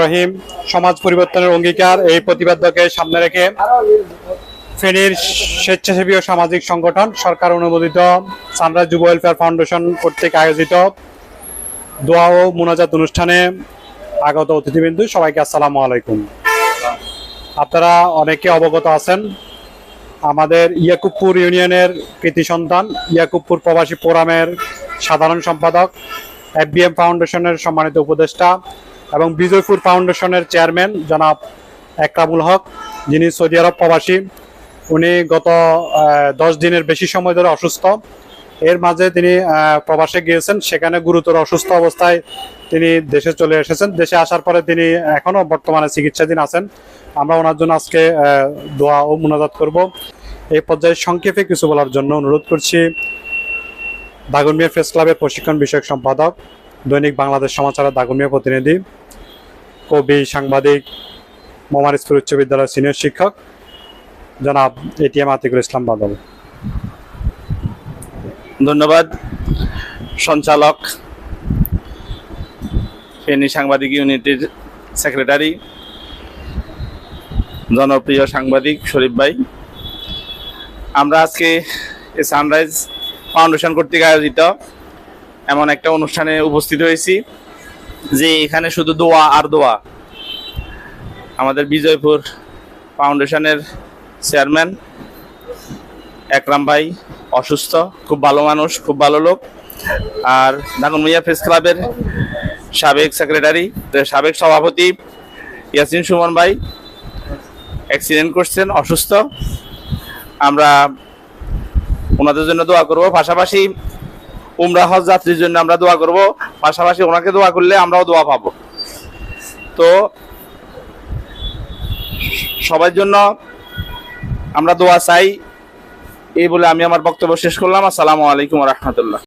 রহিম। সমাজ পরিবর্তনের অঙ্গীকার এই প্রতিবাদকে সামনে রেখে ফেনীর স্বেচ্ছাসেবী ও সামাজিক সংগঠন সরকার অনুমোদিত সানরাইজ যুব ওয়েলফেয়ার ফাউন্ডেশন কর্তৃক আয়োজিত দোয়া ও মোনাজাত অনুষ্ঠানে আগত অতিথিবৃন্দু, সবাইকে আসসালামু আলাইকুম। আপনারা অনেকে অবগত আছেন, আমাদের ইয়াকুবপুর ইউনিয়নের কৃতি সন্তান, ইয়াকুবপুর প্রবাসী ফোরামের সাধারণ সম্পাদক এফবিএম ফাউন্ডেশনের সম্মানিত উপদেষ্টা এবং বিজয়পুর ফাউন্ডেশনের চেয়ারম্যান জনাব একরামুল হক, যিনি সৌদি আরব প্রবাসী। উনি গত দশ দিনের বেশি সময় ধরে অসুস্থ। এর মাঝে তিনি প্রবাসে গিয়েছেন। সেখানে গুরুতর অসুস্থ অবস্থায় তিনি দেশে চলে এসেছেন। দেশে আসার পরে তিনি এখনও বর্তমানে চিকিৎসাধীন আছেন। আমরা ওনার জন্য আজকে দোয়া ও মুনাজাত করব। এই পর্যায়ে সংক্ষেপে কিছু বলার জন্য অনুরোধ করছি। দাগনমিয়া প্রেস ক্লাবের প্রশিক্ষণ বিষয়ক সম্পাদক, দৈনিক বাংলাদেশ সমাচারের দাগনমিয়া প্রতিনিধি কবি সাংবাদিক মোমারিসপুর উচ্চ বিদ্যালয়ের সিনিয়র শিক্ষক, জনাব এটিএম আতিকুল ইসলাম বাদল। ধন্যবাদ, সঞ্চালক, ফেনী সাংবাদিক ইউনিটির সেক্রেটারি, জনপ্রিয় সাংবাদিক শরীফ ভাই। আমরা আজকে সানরাইজ ফাউন্ডেশন কর্তৃক আয়োজিত এমন একটা অনুষ্ঠানে উপস্থিত হয়েছি, যে এখানে শুধু দোয়া আর দোয়া। আমাদের বিজয়পুর ফাউন্ডেশনের চেয়ারম্যান একরাম ভাই অসুস্থ, খুব ভালো মানুষ, খুব ভালো লোক। আর দাগনমিয়া প্রেস ক্লাবের সাবেক সেক্রেটারি সাবেক সভাপতি ইয়াসিন সুমন ভাই। অ্যাক্সিডেন্ট করছেন, অসুস্থ। আমরা ওনাদের জন্য দোয়া করব। পাশাপাশি উমরা হজ যাত্রীর জন্য আমরা দোয়া করব। পাশাপাশি ওনাকে দোয়া করলে আমরাও দোয়া পাবো। তো সবার জন্য আমরা দোয়া চাই। এই বলে আমি আমার বক্তব্য শেষ করলাম। আসসালামু আলাইকুম রহমতুল্লাহ।